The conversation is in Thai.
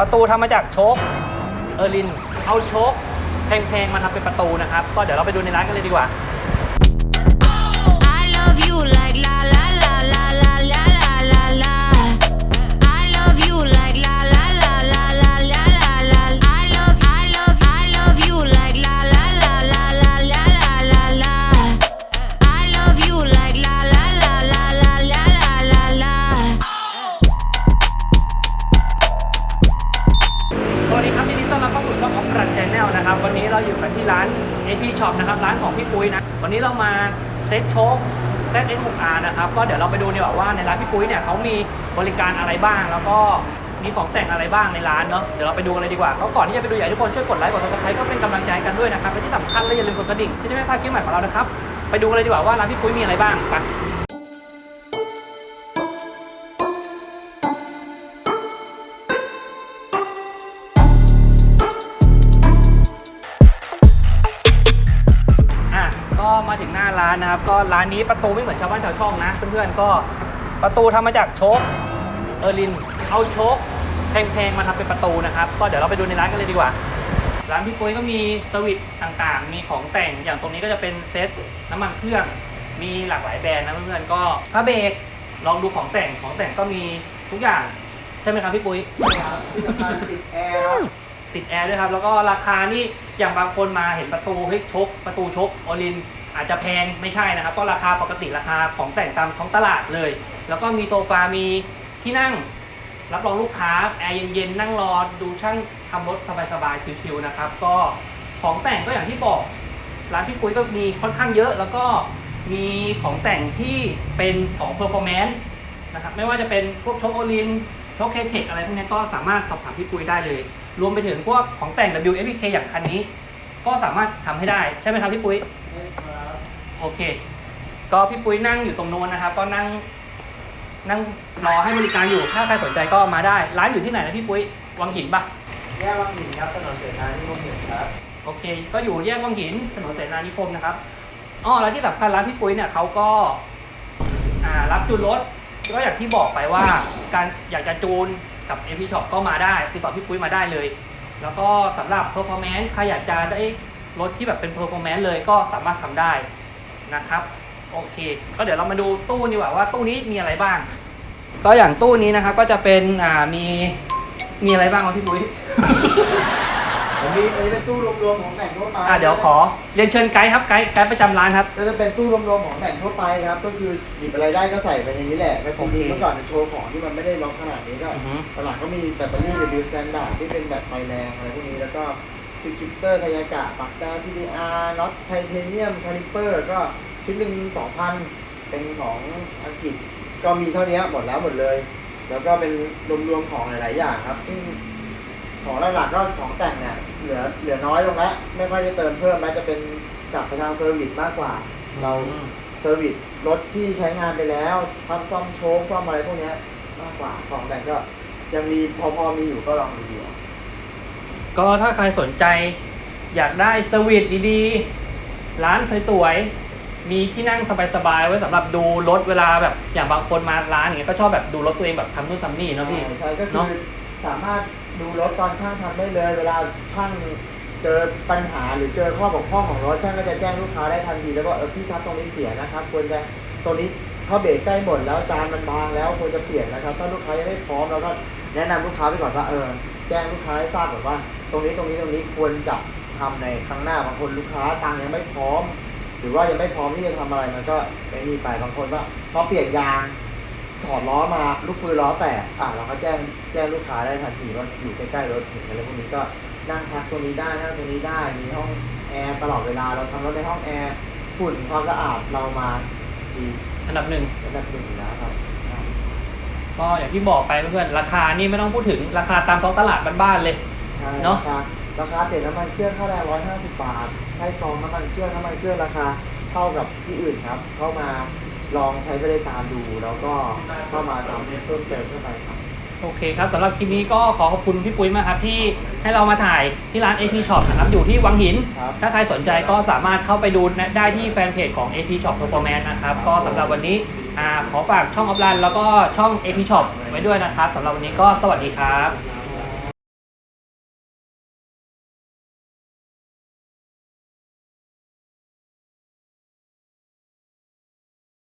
ประตูทำมาจากโชคเออริน เอาโชคแพงๆมาทำเป็นประตูนะครับ ก็เดี๋ยวเราไปดูในร้านกันเลยดีกว่า รันชแนลนะครับ วันนี้เราอยู่กันที่ร้าน AP Shop นะครับ ร้านของพี่ปุ้ยนะ วันนี้เรามาเซ็ตโชค ZX6R นะครับ ก็เดี๋ยวเราไปดูดีกว่าว่าในร้านพี่ปุ้ยเนี่ยเขามีบริการอะไรบ้าง แล้วก็มีของแต่งอะไรบ้างในร้านเนาะ เดี๋ยวเราไปดูกันเลยดีกว่าแล้วก่อนที่จะไปดูอยากให้ทุกคนช่วยกดไลค์ กดซับสไครต์ก็เป็นกำลังใจกันด้วยนะครับ และที่สำคัญเลยอย่าลืมกดกระดิ่งที่จะไม่พลาดคลิปใหม่ของเรานะครับ ไปดูกันเลยดีกว่าว่าร้านพี่ปุ้ยมีอะไรบ้างไป ร้านนะครับ ก็ร้านนี้ประตูไม่เหมือนชาวบ้านชาวช่องนะเพื่อนๆก็ประตูทำมาจากโชคเออรินเอาโชคแพงๆมาทำเป็นประตูนะครับ ก็เดี๋ยวเราไปดูในร้านกันเลยดีกว่า ร้านพี่ปุ้ยก็มีสวิตต่างๆ มีของแต่งอย่างตรงนี้ก็จะเป็นเซตน้ำมันเครื่องมีหลากหลายแบรนด์นะเพื่อนๆก็ผ้าเบรกลองดูของแต่งของแต่งก็มีทุกอย่าง ใช่ไหมครับพี่ปุ้ยที่สำคัญติดแอร์ครับ ติดแอร์ด้วยครับ แล้วก็ราคานี่อย่างบางคนมาเห็นประตูเฮ้ยชกประตูชกออลินอาจจะแพงไม่ใช่นะครับ ก็ราคาปกติราคาของแต่งตามท้องตลาดเลย แล้วก็มีโซฟา มีที่นั่ง รับรองลูกค้าแอร์เย็นๆนั่งรอดูช่างทำรถสบายๆชิวๆนะครับ ก็ของแต่งก็อย่างที่บอกร้านพี่ปุ้ยก็มีค่อนข้างเยอะ แล้วก็มีของแต่งที่เป็นของ performance นะครับไม่ว่าจะเป็นพวกชคโอลิน โชคเคเทคอะไรพวกนี้ก็สามารถสอบถามพี่ปุ้ยได้เลย รวมไปถึงพวกของแต่ง WFK อย่างคันนี้ ก็สามารถทำให้ได้ใช่ไหมครับพี่ปุ้ยโอเค ก็พี่ปุ้ยนั่งอยู่ตรงโน้นนะครับ ก็นั่งนั่งรอให้บริการอยู่ ถ้าใครสนใจก็มาได้ ร้านอยู่ที่ไหนนะพี่ปุ้ย วังหินปะแยกวังหินครับ ถนนเสนาที่ผมเห็นครับ โอเค ก็อยู่แยกวังหิน ถนนเสนานิคมนะครับ อ๋อ แล้วที่สำคัญร้านพี่ปุ้ยเนี่ยเขาก็อ่ารับจูนรถ ก็อย่างที่บอกไปว่าการอยากจะจูนกับ MP Shop ก็มาได้ติดต่อพี่ปุ้ยมาได้เลย แล้วก็สำหรับ performance ใครอยากจะได้รถที่แบบเป็น performance เลยก็สามารถทำได้นะครับโอเค ก็เดี๋ยวเรามาดูตู้ดีกว่าว่าตู้นี้มีอะไรบ้าง ก็อย่างตู้นี้นะครับก็จะเป็นอ่ามีมีอะไรบ้างวะพี่ปุ้ย ผมมีอันนี้เป็นตู้รวมๆของแต่งทั่วไปอ่าเดี๋ยวขอเรียนเชิญไกด์ครับไกด์ไกด์ประจำร้านครับ ก็จะเป็นตู้รวมๆของแต่งทั่วไปครับ ก็คือหยิบอะไรได้ก็ใส่ไปในนี้แหละแต่จโอเคริงๆเมื่อก่อนในโชว์ของที่มันไม่ได้ล็อกขนาดนี้ก็อือฮึตลาดก็มีแบตเตอรี่ W Standard ที่เป็นแบบไฟแรงอะไรพวกนี้แล้วก็ฟิกชิปเตอร์ไทยากะปักดา CDR น็อตไทเทเนียมคาลิเปอร์ก็ชุดหนึ่ง2,000เป็นของอังกฤษก็มีเท่านี้หมดแล้วหมดเลย แล้วก็เป็นรวมๆของหลายๆอย่างครับ ซึ่ง ของหลักๆก็ของแต่งเนี่ยเหลือเหลือน้อยลงแล้วไม่ค่อยได้เติมเพิ่มแล้วจะเป็นกลับไปทางเซอร์วิสมากกว่า เราอืมเซอร์วิสรถที่ใช้งานไปแล้วทำซ่อมโชคซ่อมอะไรพวกเนี้ยมากกว่าของแต่งก็ยังมีพอพอมีอยู่ก็ลองดูดูเอาก็ถ้าใครสนใจ อยากได้สวิตดีๆ ร้านสวยๆ มีที่นั่งสบายๆ ไว้สำหรับดูรถเวลาแบบอย่างบางคนมาร้านอย่างเงี้ยก็ชอบแบบดูรถตัวเองแบบทำนู่นทำนี่เนาะพี่ใช่ก็คืเนาะอ สามารถดูรถตอนช่างทำได้เลย เวลาช่างเจอปัญหาหรือเจอข้อบกพร่องของรถช่างก็จะแจ้งลูกค้าได้ทันทีแล้วก็เออพี่ครับตรงนี้เสียนะครับควรจะตรงนี้เข้าเบรกใกล้หมดแล้วจานมันบางแล้วควรจะเปลี่ยนนะครับ ถ้าลูกค้ายังไม่พร้อมเราก็แนะนำลูกค้าไปก่อนว่าเออแจ้งลูกค้าให้ทราบก่อนว่า ตรงนี้ตรงนี้ตรงนี้ควรจะทำในครั้งหน้าบางคนลูกค้าตังค์ยังไม่พร้อม หรือว่ายังไม่พร้อมที่จะทำอะไรมันก็ไม่นี่ไปบางคนก็พอเปลี่ยนยาง ถอดล้อมาลูกปืนล้อแตกอะเราก็แจ้งแจ้งลูกค้าได้ทันทีว่าอยู่ใกล้ๆรถถึงอะไรพวกนี้ก็นั่งพักตรงนี้ได้นั่งตรงนี้ได้มีห้องแอร์ตลอดเวลาเราทำรถในห้องแอร์ฝุ่นความสะอาดเรามาดีอันดับหนึ่งระดับหนึ่งอยู่แล้วครับ ก็อย่างที่บอกไปเพื่อนๆราคานี่ไม่ต้องพูดถึงราคาตามท้องตลาดบ้านๆเลย ใช่เนอะ ราคาราคาเปลี่ยนน้ำมันเครื่องค่าแรงร้อยห้าสิบบาทใช้กรองน้ำมันเครื่องน้ำมันเครื่องราคาเท่ากับที่อื่นครับ เข้ามา ลองใช้บริการดู แล้วก็เข้ามาทำเพิ่มเติมเข้าไปครับ โอเคครับสำหรับคลิปนี้ก็ขอขอบคุณพี่ปุ้ยมากครับที่ให้เรามาถ่ายที่ร้าน AP Shop นะครับอยู่ที่วังหิน ครับ ถ้าใครสนใจก็สามารถเข้าไปดูได้ที่แฟนเพจของ AP Shop Performance นะครับ ก็สำหรับวันนี้อ่าขอฝากช่องออฟไลน์แล้วก็ช่อง AP Shop ไว้ด้วยนะครับสำหรับวันนี้ก็สวัสดีครับค